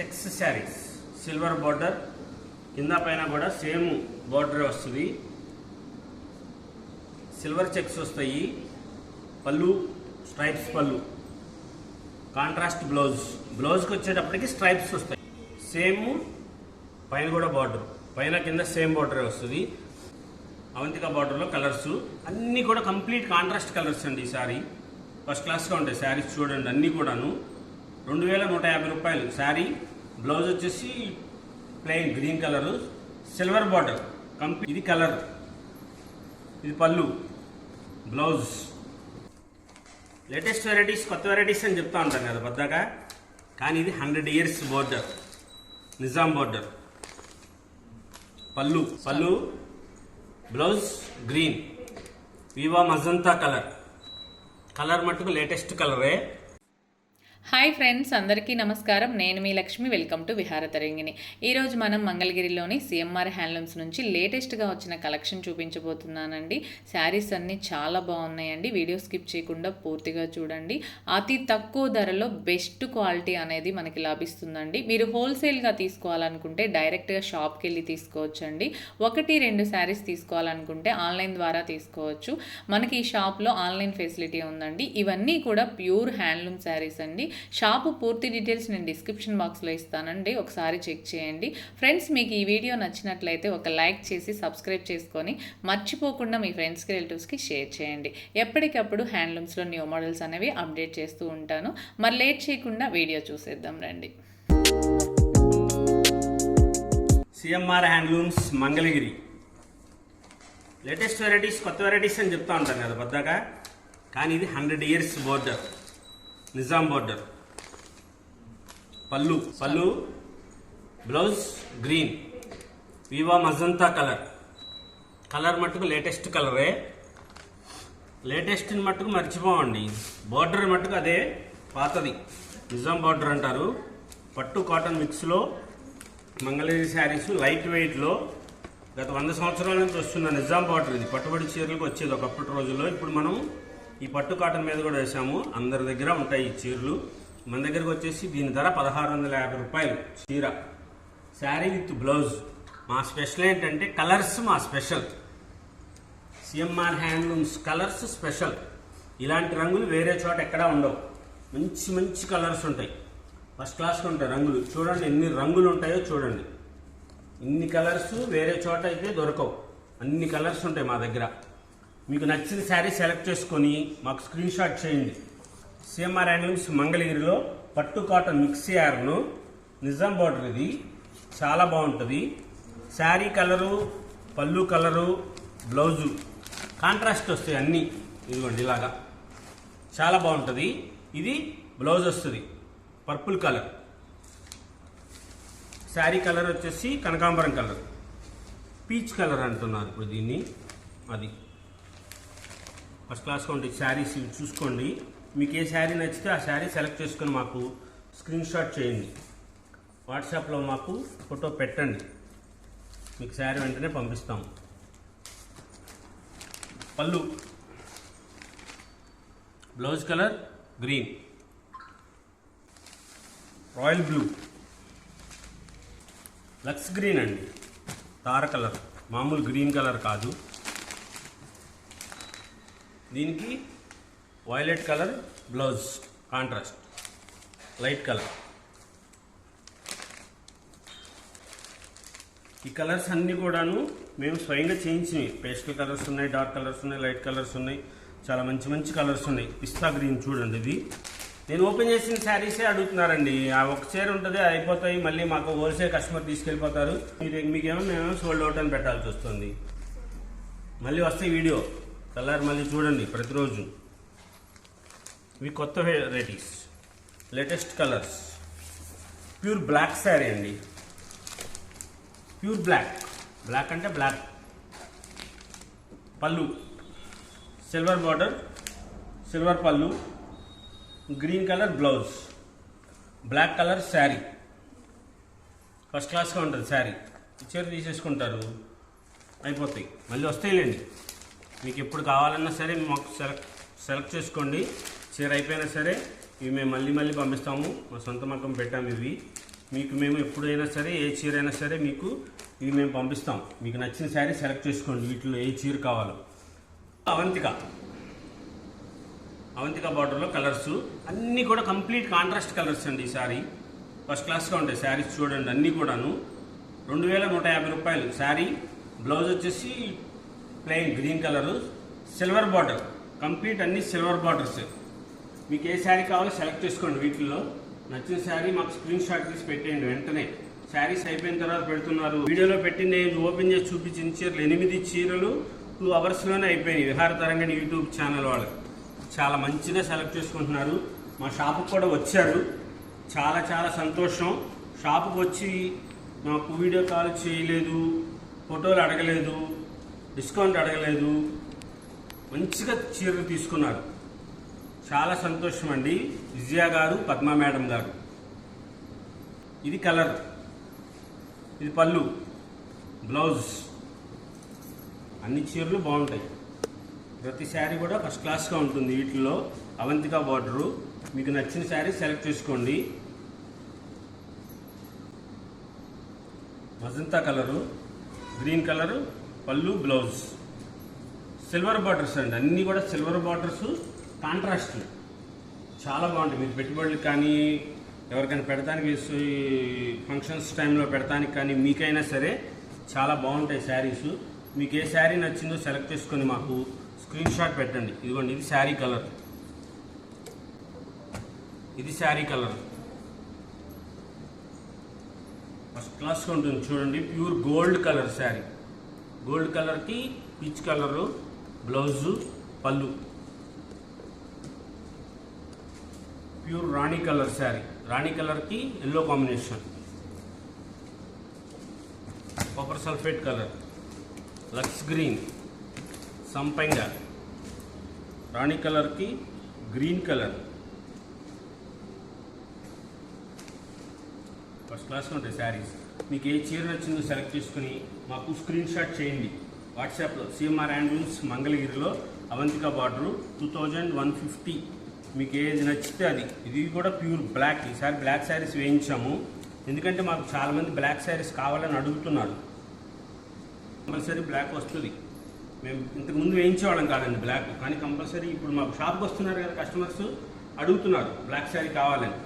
Checks saris. Silver border కింద పైన కూడా సేమ్ బార్డర్ వస్తుంది. సిల్వర్ చెక్స్ వస్తాయి. పళ్ళు స్ట్రైప్స్ పళ్ళు. కాంట్రాస్ట్ బ్లౌజ్ బ్లౌజ్కి వచ్చేటప్పటికి స్ట్రైప్స్ వస్తాయి. సేమ్ పైన కూడా బార్డర్ పైన కింద సేమ్ బార్డర్ వస్తుంది. అవంతిక బార్డర్లో కలర్స్ అన్నీ కూడా కంప్లీట్ కాంట్రాస్ట్ కలర్స్ అండి ఈ శారీ ఫస్ట్ క్లాస్గా ఉంటాయి శారీస్ చూడండి అన్నీ కూడాను. రెండు వేల నూట యాభై రూపాయలు. శారీ బ్లౌజ్ వచ్చేసి plain green colour silver border. Complete ఇది కలర్. ఇది పళ్ళు. బ్లౌజ్. లేటెస్ట్ వెరైటీస్ కొత్త వెరైటీస్ అని చెప్తా ఉంటాను కదా బద్దాగా కానీ ఇది hundred years border. Nizam border. పళ్ళు పళ్ళు. Blouse green. వివా magenta colour. Colour మట్టుకు లేటెస్ట్ కలరే. హాయ్ ఫ్రెండ్స్ అందరికీ నమస్కారం. నేను మీ లక్ష్మి. వెల్కమ్ టు విహార తరంగిణి. ఈరోజు మనం మంగళగిరిలోని సిఎంఆర్ హ్యాండ్లూమ్స్ నుంచి లేటెస్ట్గా వచ్చిన కలెక్షన్ చూపించబోతున్నానండి. శారీస్ అన్నీ చాలా బాగున్నాయండి. వీడియో స్కిప్ చేయకుండా పూర్తిగా చూడండి. అతి తక్కువ ధరలో బెస్ట్ క్వాలిటీ అనేది మనకి లభిస్తుందండి. మీరు హోల్సేల్గా తీసుకోవాలనుకుంటే డైరెక్ట్గా షాప్కి వెళ్ళి తీసుకోవచ్చండి. ఒకటి రెండు శారీస్ తీసుకోవాలనుకుంటే ఆన్లైన్ ద్వారా తీసుకోవచ్చు. మనకి ఈ షాప్లో ఆన్లైన్ ఫెసిలిటీ ఉందండి. ఇవన్నీ కూడా ప్యూర్ హ్యాండ్లూమ్ శారీస్ అండి. షాపు పూర్తి డీటెయిల్స్ నేను డిస్క్రిప్షన్ బాక్స్లో ఇస్తానండి. ఒకసారి చెక్ చేయండి. ఫ్రెండ్స్ మీకు ఈ వీడియో నచ్చినట్లయితే ఒక లైక్ చేసి సబ్స్క్రైబ్ చేసుకొని మర్చిపోకుండా మీ ఫ్రెండ్స్కి రిలేటివ్స్కి షేర్ చేయండి. ఎప్పటికప్పుడు హ్యాండ్లూమ్స్లో న్యూ మోడల్స్ అనేవి అప్డేట్ చేస్తూ ఉంటాను. మరి లేట్ చేయకుండా వీడియో చూసేద్దాం రండి. CMR handlooms Mangalagiri. Latest varieties కొత్త వెరైటీస్ అని చెప్తా ఉంటాను కదా పెద్దగా కానీ ఇది hundred years border Nizam border. పళ్ళు. పళ్ళు. Blouse green. వివా magenta colour. Colour మట్టుకు లేటెస్ట్ కలరే. లేటెస్ట్ని మట్టుకు మర్చిపోవండి. బార్డర్ మట్టుకు అదే పాతది. నిజాం బార్డర్ అంటారు. పట్టు కాటన్ మిక్స్లో మంగళగిరి శారీస్ లైట్ వెయిట్లో గత వంద సంవత్సరాల నుంచి వస్తున్న నిజాం బార్డర్ ఇది. పట్టుబడి చీరలకు వచ్చేది ఒకప్పటి రోజుల్లో. ఇప్పుడు మనం ఈ పట్టు కాటన్ మీద కూడా వేసాము అందరి దగ్గర ఉంటాయి ఈ చీరలు. మన దగ్గరకు వచ్చేసి దీని ధర పదహారు వందల యాభై రూపాయలు చీర. Sari with blouse. మా స్పెషల్ ఏంటంటే కలర్స్ మా special. CMR handlooms colours special. ఇలాంటి రంగులు వేరే చోట ఎక్కడా ఉండవు. మంచి మంచి కలర్స్ ఉంటాయి. ఫస్ట్ క్లాస్లో ఉంటాయి రంగులు. చూడండి ఎన్ని రంగులు ఉంటాయో చూడండి. ఇన్ని కలర్స్ వేరే చోట అయితే దొరకవు. అన్ని కలర్స్ ఉంటాయి మా దగ్గర. మీకు నచ్చిన శారీ సెలెక్ట్ చేసుకొని మాకు స్క్రీన్ షాట్ చేయండి. సిఎంఆర్ హ్యాండ్లూమ్స్ మంగళగిరిలో పట్టు cotton mixed yarn Nizam border ఇది. చాలా బాగుంటుంది. శారీ కలరు పళ్ళు కలరు బ్లౌజు. కాంట్రాస్ట్ వస్తాయి అన్నీ. ఇదిగోండి ఇలాగా. చాలా బాగుంటుంది. ఇది బ్లౌజ్ వస్తుంది. Purple colour. శారీ కలర్ వచ్చేసి కనకాంబరం కలర్. పీచ్ కలర్ అంటున్నారు ఇప్పుడు దీన్ని. అది. ఫస్ట్ క్లాస్గా ఉండే శారీస్ ఇవి చూసుకోండి. మీకు ఏ శారీ నచ్చితే ఆ శారీ సెలెక్ట్ చేసుకొని మాకు స్క్రీన్ షాట్ చేయండి. వాట్సాప్లో మాకు ఫోటో పెట్టండి. మీకు శారీ వెంటనే పంపిస్తాము పళ్ళు. Blouse colour green. Royal blue. Lux green అండి. తార కలర్. మామూలు గ్రీన్ కలర్ కాదు. దీనికి violet colour blouse contrast. Light colour. ఈ కలర్స్ అన్నీ కూడాను మేము స్వయంగా చేయించినవి. పేస్టల్ కలర్స్ ఉన్నాయి డార్క్ కలర్స్ ఉన్నాయి లైట్ కలర్స్ ఉన్నాయి. చాలా మంచి మంచి కలర్స్ ఉన్నాయి. పిస్తా గ్రీన్ చూడండి ఇది. నేను ఓపెన్ చేసిన శారీసే అడుగుతున్నారండి. ఆ ఒక చీర ఉంటుంది అది అయిపోతాయి. మళ్ళీ మాకు హోల్సేల్ కస్టమర్ తీసుకెళ్ళిపోతారు. మీరు మీకేమో మేమేమో సోల్డ్ అవుట్ అని పెట్టాల్సి వస్తుంది. మళ్ళీ వస్తాయి వీడియో. కలర్ మళ్ళీ చూడండి ప్రతిరోజు. ఇవి కొత్త varieties latest colours pure black sari అండి. ప్యూర్ బ్లాక్ బ్లాక్ అంటే బ్లాక్ పళ్ళు. సిల్వర్ బార్డర్ సిల్వర్ పళ్ళు. Green colour blouse black colour sari first క్లాస్గా ఉంటుంది శారీ ఇచ్చారు తీసేసుకుంటారు. అయిపోతాయి. మళ్ళీ వస్తాయిలేండి. మీకు ఎప్పుడు కావాలన్నా సరే మాకు సెలెక్ట్ సెలెక్ట్ చేసుకోండి. చీర అయిపోయినా సరే ఇవి మేము మళ్ళీ మళ్ళీ పంపిస్తాము. మా సొంత మకం పెట్టాము ఇవి. మీకు మేము ఎప్పుడైనా సరే ఏ చీర అయినా సరే మీకు ఇవి మేము పంపిస్తాం. మీకు నచ్చిన శారీ సెలెక్ట్ చేసుకోండి. వీటిలో ఏ చీర కావాలో. అవంతిక. అవంతిక బార్డర్లో కలర్స్. అన్నీ కూడా కంప్లీట్ కాంట్రాస్ట్ కలర్స్ అండి ఈ శారీ. ఫస్ట్ క్లాస్గా ఉంటాయి శారీస్ చూడండి అన్నీ కూడాను. రెండు వేల నూట యాభై రూపాయలు శారీ. బ్లౌజ్ వచ్చేసి plain green colour silver border complete అన్ని సిల్వర్ బార్డర్స్ మీకు ఏ శారీ కావాలో సెలెక్ట్ చేసుకోండి వీటిల్లో. నచ్చిన శారీ మాకు స్క్రీన్ షాట్ తీసి పెట్టేయండి వెంటనే. శారీస్ అయిపోయిన తర్వాత పెడుతున్నారు. వీడియోలో పెట్టి నేను ఓపెన్ చేసి చూపించిన చీరలు. ఎనిమిది చీరలు టూ అవర్స్లోనే అయిపోయినాయి. విహార తరంగని యూట్యూబ్ ఛానల్ వాళ్ళు. చాలా మంచిగా సెలెక్ట్ చేసుకుంటున్నారు. మా షాపుకు కూడా వచ్చారు. చాలా చాలా సంతోషం. షాపుకు వచ్చి మాకు వీడియో కాల్ చేయలేదు. ఫోటోలు అడగలేదు. డిస్కౌంట్ అడగలేదు. మంచిగా చీరలు తీసుకున్నారు. చాలా సంతోషం అండి. విజయ గారు పద్మ మేడం గారు. ఇది కలర్. ఇది పళ్ళు. బ్లౌజ్. అన్ని చీరలు బాగుంటాయి. ప్రతి శారీ కూడా ఫస్ట్ క్లాస్గా ఉంటుంది వీటిల్లో. అవంతిక బార్డరు. మీకు నచ్చిన శారీ సెలెక్ట్ చేసుకోండి. Magenta colour. Green colour. పళ్ళు బ్లౌజ్. సిల్వర్ బార్డర్స్ అండి. అన్నీ కూడా సిల్వర్ బార్డర్స్ కాంట్రాస్ట్ చాలా బాగుంటాయి. మీరు పెట్టుబడులు కానీ ఎవరికైనా పెడతానికి వేసి ఫంక్షన్స్ టైంలో పెడతానికి కానీ మీకైనా సరే చాలా బాగుంటాయి శారీస్. మీకు ఏ శారీ నచ్చిందో సెలెక్ట్ చేసుకొని మాకు స్క్రీన్ షాట్ పెట్టండి. ఇదిగోండి ఇది శారీ కలర్. ఇది శారీ కలర్. ఫస్ట్ క్లాస్గా ఉంటుంది చూడండి. Pure gold colour sari. Gold కలర్కి పిచ్ కలరు బ్లౌజు పళ్ళు. ప్యూర్ రాణి కలర్ శారీ. రాణి కలర్కి yellow combination. Copper sulphate colour. Lux green. సంపంగ. రాణి కలర్కి గ్రీన్ కలర్. ఫస్ట్ క్లాస్గా ఉంటాయి శారీస్. మీకు ఏ చీర నచ్చిందో సెలెక్ట్ చేసుకుని మాకు స్క్రీన్ షాట్ చేయండి వాట్సాప్లో సిఎంఆర్ హ్యాండ్లూమ్స్ మంగళగిరిలో Avantika border two thousand one fifty మీకు ఏది నచ్చితే అది. ఇది కూడా ప్యూర్ బ్లాక్ ఈసారి బ్లాక్ శారీస్ వేయించాము. ఎందుకంటే మాకు చాలామంది బ్లాక్ శారీస్ కావాలని అడుగుతున్నారు. కంపల్సరీ బ్లాక్ వస్తుంది. మేము ఇంతకుముందు వేయించేవాళ్ళం కాదండి బ్లాక్ కానీ కంపల్సరీ ఇప్పుడు మాకు షాప్కి వస్తున్నారు కదా కస్టమర్స్ అడుగుతున్నారు బ్లాక్ శారీ కావాలని.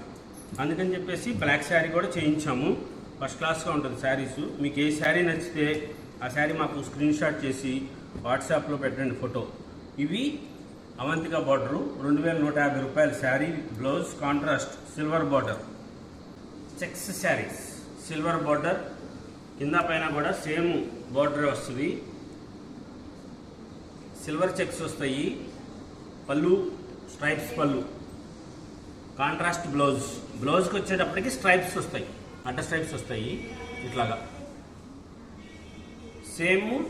అందుకని చెప్పేసి బ్లాక్ శారీ కూడా చేయించాము. ఫస్ట్ క్లాస్గా ఉంటుంది శారీస్. మీకు ఏ శారీ నచ్చితే ఆ శారీ మాకు స్క్రీన్ షాట్ చేసి వాట్సాప్లో పెట్టండి ఫోటో. ఇవి అవంతిక బార్డరు రెండు వేల నూట యాభై రూపాయల sari blouse contrast silver border. Checks saris silver border. కింద పైన కూడా సేమ్ బార్డర్ వస్తుంది. సిల్వర్ చెక్స్ వస్తాయి. పళ్ళు స్ట్రైప్స్ పళ్ళు. Contrast blouse. బ్లౌజ్కి వచ్చేటప్పటికి స్ట్రైప్స్ వస్తాయి. అండర్ స్ట్రైప్స్ వస్తాయి ఇట్లాగా. సేమ్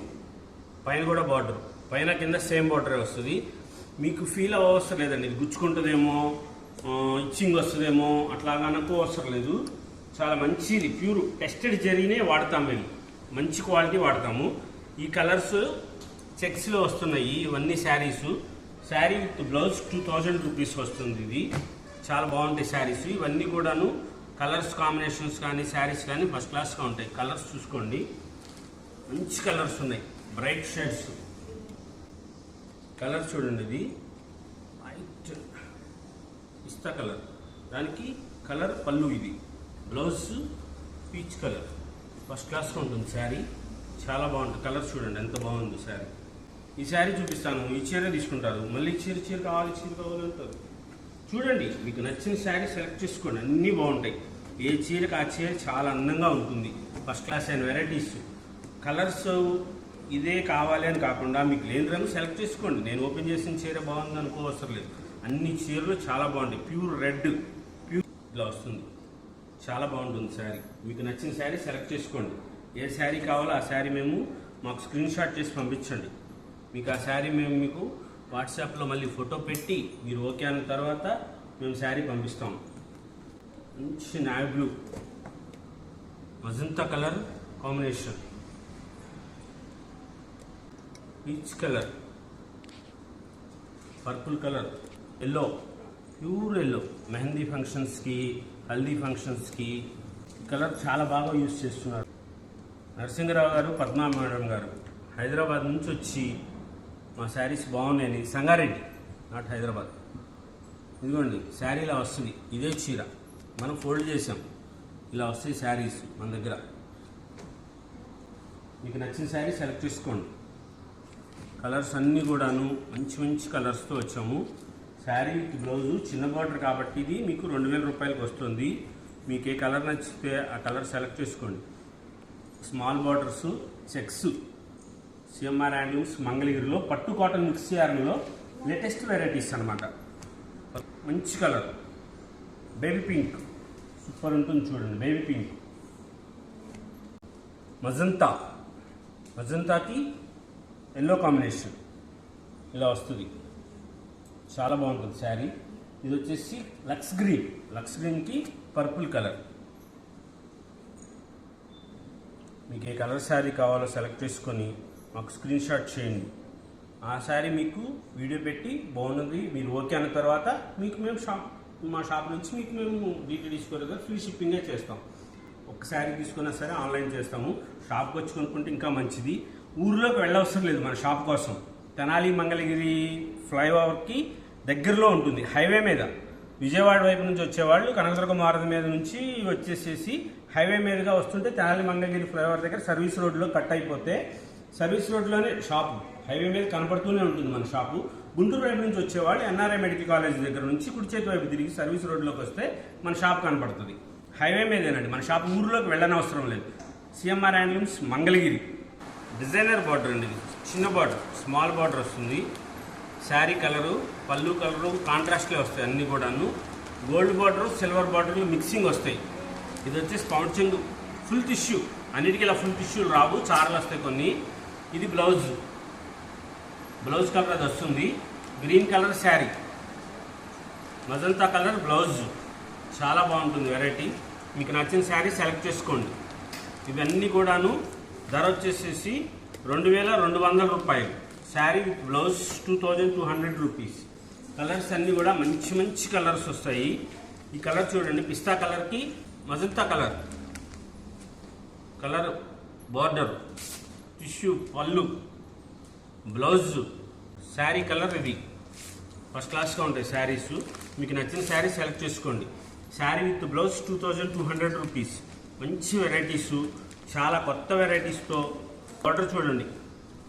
పైన కూడా బార్డర్. పైన కింద సేమ్ బార్డరే వస్తుంది. మీకు ఫీల్ అవ్వవసరం లేదండి. ఇది గుచ్చుకుంటుందేమో ఇచ్చింగ్ వస్తుందేమో అట్లాగా నాకు అవసరం లేదు. చాలా మంచిది. ప్యూర్ టెస్టెడ్ జరిగినే వాడతాం మేము. మంచి క్వాలిటీ వాడతాము. ఈ కలర్స్ చెక్స్లో వస్తున్నాయి. ఇవన్నీ saris. Sari with blouse two thousand rupees వస్తుంది ఇది. చాలా బాగుంటాయి శారీస్. ఇవన్నీ కూడాను కలర్స్ కాంబినేషన్స్ కానీ శారీస్ కానీ ఫస్ట్ క్లాస్గా ఉంటాయి. కలర్స్ చూసుకోండి. మంచి కలర్స్ ఉన్నాయి. Bright shades. కలర్ చూడండి ఇది. వైట్. పిస్తా కలర్. దానికి కలర్ పళ్ళు ఇది. Blouse peach colour. ఫస్ట్ క్లాస్గా ఉంటుంది శారీ. చాలా బాగుంటుంది. కలర్ చూడండి ఎంత బాగుంది శారీ. ఈ శారీ చూపిస్తాను. ఈ చీర తీసుకుంటారు. మళ్ళీ చీర చీర కావాలి చీర కావాలంటారు చూడండి మీకు నచ్చిన శారీ సెలెక్ట్ చేసుకోండి అన్నీ బాగుంటాయి. ఏ చీరకు ఆ చీర చాలా అందంగా ఉంటుంది. ఫస్ట్ క్లాస్ అయిన వెరైటీస్ కలర్స్ ఇదే కావాలి అని కాకుండా మీకు లేని రంగు సెలెక్ట్ చేసుకోండి. నేను ఓపెన్ చేసిన చీర బాగుంది అనుకోవసరం లేదు. అన్ని చీరలు చాలా బాగుంటాయి. ప్యూర్ రెడ్ ప్యూర్ ఇలా వస్తుంది. చాలా బాగుంటుంది శారీ. మీకు నచ్చిన శారీ సెలెక్ట్ చేసుకోండి. ఏ శారీ కావాలో ఆ శారీ మేము మాకు స్క్రీన్ షాట్ చేసి పంపించండి. మీకు ఆ శారీ మేము మీకు వాట్సాప్లో మళ్ళీ ఫోటో పెట్టి మీరు ఓకే అన్న తర్వాత మేము శారీ పంపిస్తాం. మంచి navy blue. Magenta colour combination. Peach colour. Purple colour. Yellow. Pure yellow. Mehndi ఫంక్షన్స్కి హల్దీ ఫంక్షన్స్కి. కలర్ చాలా బాగా యూజ్ చేస్తున్నారు. నరసింహరావు గారు పద్మా మేడం గారు. హైదరాబాద్ నుంచి వచ్చి మా శారీస్ బాగున్నాయని సంగారెడ్డి నాట్ హైదరాబాద్. ఇదిగోండి శారీ ఇలా వస్తుంది ఇదే చీర. మనం ఫోల్డ్ చేసాం ఇలా వస్తాయి శారీస్ మన దగ్గర. మీకు నచ్చిన శారీ సెలెక్ట్ చేసుకోండి. కలర్స్ అన్నీ కూడాను మంచి మంచి కలర్స్తో వచ్చాము. శారీ విత్ బ్లౌజు చిన్న బార్డర్ కాబట్టి ఇది మీకు రెండు వేల రూపాయలకి వస్తుంది. మీకు ఏ కలర్ నచ్చితే ఆ కలర్ సెలెక్ట్ చేసుకోండి. Small borders checks CMR handlooms మంగళగిరిలో పట్టు కాటన్ మిక్స్ యార్న్లో లేటెస్ట్ వెరైటీస్ అన్నమాట. మంచి కలర్ బేబీ పింక్ సూపర్ ఉంటుంది చూడండి బేబీ పింక్ మజంతా మజంతాకి ఎల్లో కాంబినేషన్ ఇలా వస్తుంది. చాలా బాగుంటుంది శారీ. ఇది వచ్చేసి లక్స్ గ్రీన్. లక్స్ గ్రీన్కి పర్పుల్ కలర్ మీకు ఏ కలర్ శారీ కావాలో సెలెక్ట్ చేసుకొని మాకు స్క్రీన్ షాట్ చేయండి. ఆ శారీ మీకు వీడియో పెట్టి బాగున్నది మీరు ఓకే అన్న తర్వాత మీకు మేము షాప్ మా షాప్ నుంచి మీకు మేము డీటీడీస్ తీసుకోలేదు ఫ్రీ షిప్పింగే చేస్తాం. ఒకసారి తీసుకున్నా సరే ఆన్లైన్ చేస్తాము. షాప్కి వచ్చి కొనుక్కుంటే ఇంకా మంచిది. ఊర్లోకి వెళ్ళవసరం లేదు మన షాప్ కోసం. తెనాలి మంగళగిరి ఫ్లైఓవర్కి దగ్గరలో ఉంటుంది హైవే మీద. విజయవాడ వైపు నుంచి వచ్చేవాళ్ళు కనకదుర్గ మారద మీద నుంచి వచ్చేసేసి హైవే మీదుగా వస్తుంటే తెనాలి మంగళగిరి ఫ్లైఓవర్ దగ్గర సర్వీస్ రోడ్లో కట్ అయిపోతే సర్వీస్ రోడ్లోనే షాపు. హైవే మీద కనపడుతూనే ఉంటుంది మన షాపు. గుంటూరు వైపు నుంచి వచ్చేవాళ్ళు ఎన్ఆర్ఐ మెడికల్ కాలేజ్ దగ్గర నుంచి కుడి చేతి వైపు తిరిగి సర్వీస్ రోడ్లోకి వస్తే మన షాప్ కనపడుతుంది. హైవే మీదేనండి. మన షాప్ ఊర్లోకి వెళ్ళనవసరం లేదు. CMR handlooms Mangalagiri. Designer border అండి చిన్న బార్డర్ స్మాల్ బార్డర్ వస్తుంది. శారీ కలరు పళ్ళు కలరు కాంట్రాస్ట్లే వస్తాయి అన్నీ కూడాను. గోల్డ్ బార్డర్ సిల్వర్ బార్డర్లు మిక్సింగ్ వస్తాయి. ఇది వచ్చేసి పౌంచింగ్ ఫుల్ టిష్యూ. అన్నిటికీ ఇలా ఫుల్ టిష్యూలు రావు. చారలు వస్తాయి కొన్ని. ఇది బ్లౌజ్. బ్లౌజ్ కలర్ అది వస్తుంది. Green colour sari. Magenta colour blouse. చాలా బాగుంటుంది వెరైటీ. మీకు నచ్చిన శారీ సెలెక్ట్ చేసుకోండి. ఇవన్నీ కూడాను ధర వచ్చేసేసి రెండు వేల రెండు వందల రూపాయలు. Sari with blouse two thousand two hundred rupees. Colours అన్నీ కూడా మంచి మంచి కలర్స్ వస్తాయి. ఈ కలర్ చూడండి pista colour magenta colour. Colour border. Tissue పళ్ళు బ్లౌజ్ శారీ కలర్ ఇది ఫస్ట్ క్లాస్గా ఉంటాయి శారీస్. మీకు నచ్చిన శారీ సెలెక్ట్ చేసుకోండి. Sari with blouse two thousand two hundred rupees. మంచి వెరైటీస్ చాలా కొత్త వెరైటీస్తో ఆర్డర్ చూడండి.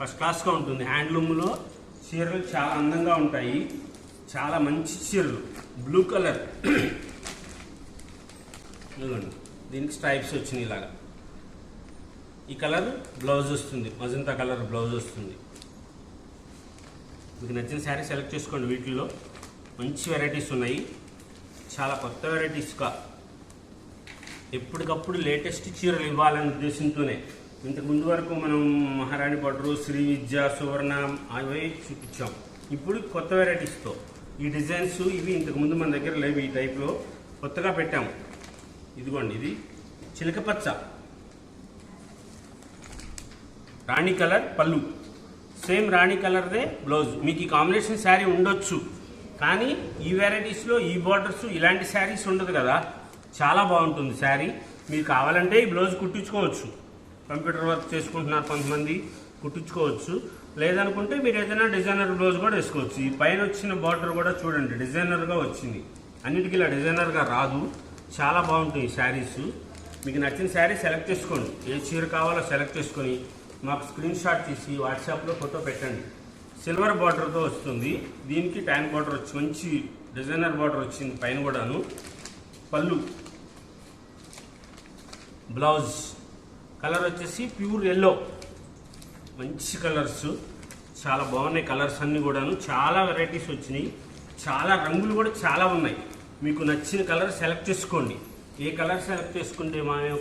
ఫస్ట్ క్లాస్గా ఉంటుంది. హ్యాండ్లూమ్లో చీరలు చాలా అందంగా ఉంటాయి. చాలా మంచి చీరలు. బ్లూ కలర్ దీనికి స్ట్రైప్స్ వచ్చినాయి ఇలాగా. ఈ కలర్ బ్లౌజ్ వస్తుంది. మజంతా కలర్ బ్లౌజ్ వస్తుంది. మీకు నచ్చిన శారీ సెలెక్ట్ చేసుకోండి వీటిల్లో. మంచి వెరైటీస్ ఉన్నాయి. చాలా కొత్త వెరైటీస్గా ఎప్పటికప్పుడు లేటెస్ట్ చీరలు ఇవ్వాలనే ఉద్దేశంతోనే. ఇంతకు ముందు వరకు మనం మహారాణి పట్టు శ్రీ విద్య సువర్ణ అవి చూపించాం. ఇప్పుడు కొత్త వెరైటీస్తో ఈ డిజైన్స్ ఇవి ఇంతకుముందు మన దగ్గర లేవు ఈ టైప్లో. కొత్తగా పెట్టాము ఇదిగోండి ఇది చిలకపచ్చ రాణి కలర్ పళ్ళు. సేమ్ రాణి కలర్దే బ్లౌజ్. మీకు ఈ కాంబినేషన్ శారీ ఉండొచ్చు. కానీ ఈ వెరైటీస్లో ఈ బార్డర్స్ ఇలాంటి శారీస్ ఉండదు కదా. చాలా బాగుంటుంది శారీ. మీరు కావాలంటే ఈ బ్లౌజ్ కుట్టించుకోవచ్చు. కంప్యూటర్ వర్క్ చేసుకుంటున్నారు కొంతమంది కుట్టించుకోవచ్చు. లేదనుకుంటే మీరు ఏదైనా డిజైనర్ బ్లౌజ్ కూడా వేసుకోవచ్చు. ఈ పైన వచ్చిన బార్డర్ కూడా చూడండి డిజైనర్గా వచ్చింది. అన్నిటికీ ఇలా డిజైనర్గా రాదు. చాలా బాగుంటుంది శారీస్. మీకు నచ్చిన శారీ సెలెక్ట్ చేసుకోండి. ఏ చీర కావాలో సెలెక్ట్ చేసుకొని మాకు స్క్రీన్ షాట్ తీసి వాట్సాప్లో ఫోటో పెట్టండి. సిల్వర్ బార్డర్తో వస్తుంది. దీనికి ట్యాన్ బార్డర్ వచ్చి మంచి డిజైనర్ బార్డర్ వచ్చింది పైన కూడాను. పళ్ళు బ్లౌజ్ కలర్ వచ్చేసి ప్యూర్ ఎల్లో. మంచి కలర్స్ చాలా బాగున్నాయి కలర్స్ అన్నీ కూడాను. చాలా వెరైటీస్ వచ్చినాయి. చాలా రంగులు కూడా చాలా ఉన్నాయి. మీకు నచ్చిన కలర్ సెలెక్ట్ చేసుకోండి. ఏ కలర్ సెలెక్ట్ చేసుకుంటే మాకు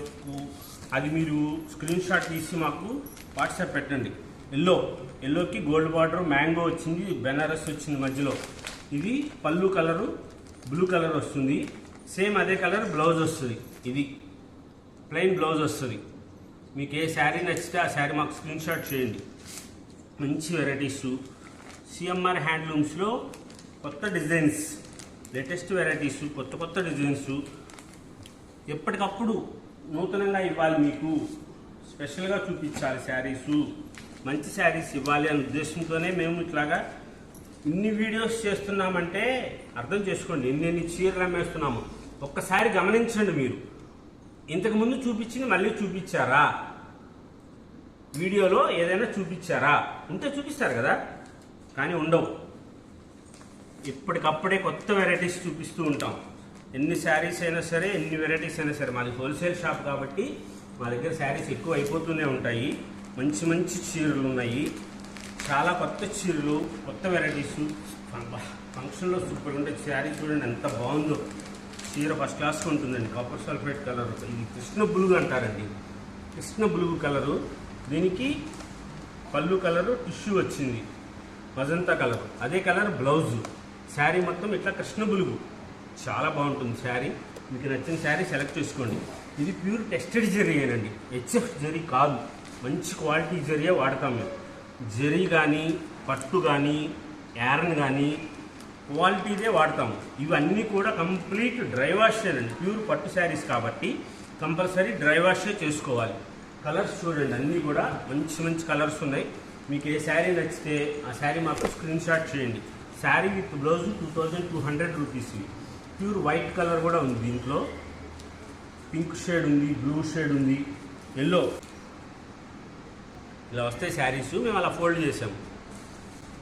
అది మీరు స్క్రీన్ షాట్ తీసి మాకు వాట్సాప్ పెట్టండి. ఎల్లో ఎల్లోకి గోల్డ్ బార్డర్ మ్యాంగో వచ్చింది బెనారస్ వచ్చింది మధ్యలో. ఇది పళ్ళు కలరు బ్లూ కలర్ వస్తుంది. సేమ్ అదే కలర్ బ్లౌజ్ వస్తుంది. ఇది ప్లెయిన్ బ్లౌజ్ వస్తుంది. మీకు ఏ శారీ నచ్చితే ఆ శారీ మాకు స్క్రీన్ షాట్ చేయండి. మంచి వెరైటీస్ సిఎంఆర్ హ్యాండ్లూమ్స్లో కొత్త డిజైన్స్ లేటెస్ట్ వెరైటీస్ కొత్త కొత్త డిజైన్స్ ఎప్పటికప్పుడు నూతనంగా ఇవ్వాలి మీకు. స్పెషల్గా చూపించాలి శారీసు. మంచి శారీస్ ఇవ్వాలి అనే ఉద్దేశంతోనే మేము ఇట్లాగా ఇన్ని వీడియోస్ చేస్తున్నామంటే అర్థం చేసుకోండి. ఎన్ని ఎన్ని చీరలు అమ్మేస్తున్నాము. ఒక్కసారి గమనించండి మీరు. ఇంతకుముందు చూపించింది మళ్ళీ చూపించారా? వీడియోలో ఏదైనా చూపించారా? ఉంటే చూపిస్తారు కదా. కానీ ఉండవు. ఇప్పటికప్పుడే కొత్త వెరైటీస్ చూపిస్తూ ఉంటాం. ఎన్ని శారీస్ అయినా సరే ఎన్ని వెరైటీస్ అయినా సరే మాది హోల్సేల్ షాప్ కాబట్టి మా దగ్గర శారీస్ ఎక్కువ అయిపోతూనే ఉంటాయి. మంచి మంచి చీరలు ఉన్నాయి. చాలా కొత్త చీరలు కొత్త వెరైటీస్. ఫంక్షన్లో సూపర్ ఉంటే శారీ చూడండి ఎంత బాగుందో. చీర ఫస్ట్ క్లాస్గా ఉంటుందండి. Copper sulphate colour. ఇది కృష్ణ బ్లూ అంటారండి. Krishna blue colour. దీనికి పళ్ళు కలరు టిష్యూ వచ్చింది. Magenta colour. అదే కలర్ బ్లౌజు. శారీ మొత్తం ఇట్లా కృష్ణ బులుగు. చాలా బాగుంటుంది శారీ. మీకు నచ్చిన శారీ సెలెక్ట్ చేసుకోండి. ఇది ప్యూర్ టెస్టెడ్ జరీయేనండి హెచ్ఎఫ్ జరీ కాదు. మంచి క్వాలిటీ జరియే వాడతాం మేము. జరీ కానీ పట్టు కానీ యారన్ కానీ క్వాలిటీదే వాడతాము ఇవన్నీ కూడా కంప్లీట్ డ్రై వాషేనండి ప్యూర్ పట్టు శారీస్ కాబట్టి కంపల్సరీ డ్రై వాషే చేసుకోవాలి. కలర్స్ చూడండి అన్నీ కూడా మంచి మంచి కలర్స్ ఉన్నాయి. మీకు ఏ శారీ నచ్చితే ఆ శారీ మాకు స్క్రీన్ షాట్ చేయండి. Sari with blouse two thousand two hundred rupees pure white colour కూడా ఉంది దీంట్లో. పింక్ షేడ్ ఉంది బ్లూ షేడ్ ఉంది ఎల్లో. ఇలా వస్తే శారీస్. మేము అలా ఫోల్డ్ చేసాము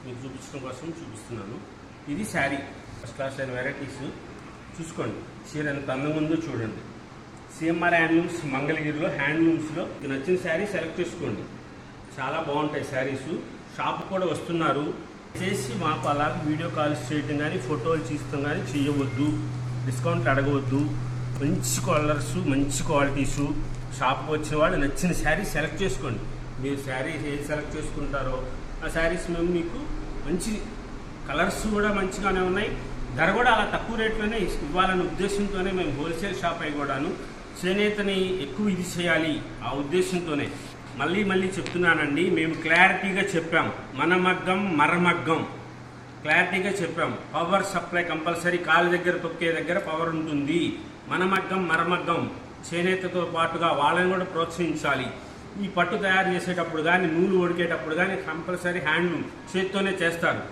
మీకు చూపించడం కోసం చూపిస్తున్నాను. ఇది శారీ. ఫస్ట్ క్లాస్ అయిన వెరైటీస్ చూసుకోండి. చీర ఎంత అందంగా ఉందో చూడండి. సిఎంఆర్ హ్యాండ్లూమ్స్ మంగళగిరిలో హ్యాండ్లూమ్స్లో మీకు నచ్చిన శారీ సెలెక్ట్ చేసుకోండి. చాలా బాగుంటాయి శారీస్. షాప్ కూడా వస్తున్నారు. చేసి మాకు అలాగే వీడియో కాల్స్ చేయటం కానీ ఫోటోలు తీస్తాం కానీ చేయవద్దు. డిస్కౌంట్ అడగవద్దు. మంచి కలర్స్ మంచి క్వాలిటీసు షాప్కి వచ్చిన వాళ్ళు నచ్చిన శారీ సెలెక్ట్ చేసుకోండి. మీరు శారీ ఏది సెలెక్ట్ చేసుకుంటారో ఆ శారీస్ మేము మీకు మంచి కలర్స్ కూడా మంచిగానే ఉన్నాయి. ధర కూడా అలా తక్కువ రేట్లోనే ఇవ్వాలనే ఉద్దేశంతోనే మేము హోల్సేల్ షాప్ అయి కూడాను చేనేతని ఎక్కువ ఇది చేయాలి ఆ ఉద్దేశంతోనే. మళ్ళీ మళ్ళీ చెప్తున్నానండి మేము క్లారిటీగా చెప్పాం. మనమగ్గం మరమగ్గం. క్లారిటీగా చెప్పాం. పవర్ సప్లై కంపల్సరీ కాలు దగ్గర తొక్కే దగ్గర పవర్ ఉంటుంది. మనమగ్గం మరమగ్గం. చేనేతతో పాటుగా వాళ్ళని కూడా ప్రోత్సహించాలి. ఈ పట్టు తయారు చేసేటప్పుడు కానీ నూలు ఉడికేటప్పుడు కానీ కంపల్సరీ హ్యాండ్లూమ్ చేత్తోనే చేస్తారు.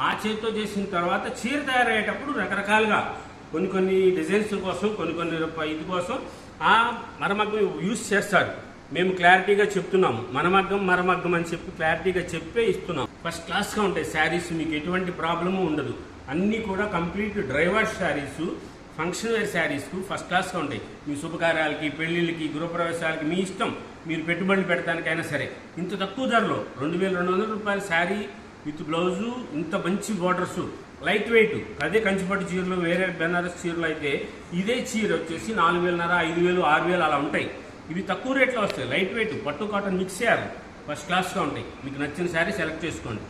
ఆ చేతితో చేసిన తర్వాత చీర తయారయ్యేటప్పుడు రకరకాలుగా కొన్ని కొన్ని డిజైన్స్ కోసం కొన్ని కొన్ని ఇది కోసం ఆ మరమగ్గం యూస్ చేస్తారు. మేము క్లారిటీగా చెప్తున్నాము. మనమగ్గం మరమగ్గం అని చెప్పి క్లారిటీగా చెప్పే ఇస్తున్నాం. ఫస్ట్ క్లాస్గా ఉంటాయి శారీస్ మీకు ఎటువంటి ప్రాబ్లము ఉండదు. అన్నీ కూడా complete driver saris function wear శారీస్కు first క్లాస్గా ఉంటాయి. మీ శుభకార్యాలకి పెళ్ళిళ్ళకి గృహప్రవేశాలకి మీ ఇష్టం. మీరు పెట్టుబడులు పెట్టడానికైనా సరే. ఇంత తక్కువ ధరలో రెండు వేల రెండు వందల రూపాయల శారీ విత్ బ్లౌజు ఇంత మంచి బార్డర్స్ లైట్ వెయిట్ అదే కంచిపట్టు చీరలు వేరే బెనారస్ చీరలు అయితే ఇదే చీర వచ్చేసి నాలుగు వేలన్నర ఐదు వేలు ఆరు వేలు అలా ఉంటాయి. ఇవి తక్కువ రేట్లో వస్తాయి లైట్ వెయిట్ పట్టు కాటన్ మిక్స్ చేయాలి. ఫస్ట్ క్లాస్గా ఉంటాయి. మీకు నచ్చిన శారీ సెలెక్ట్ చేసుకోండి.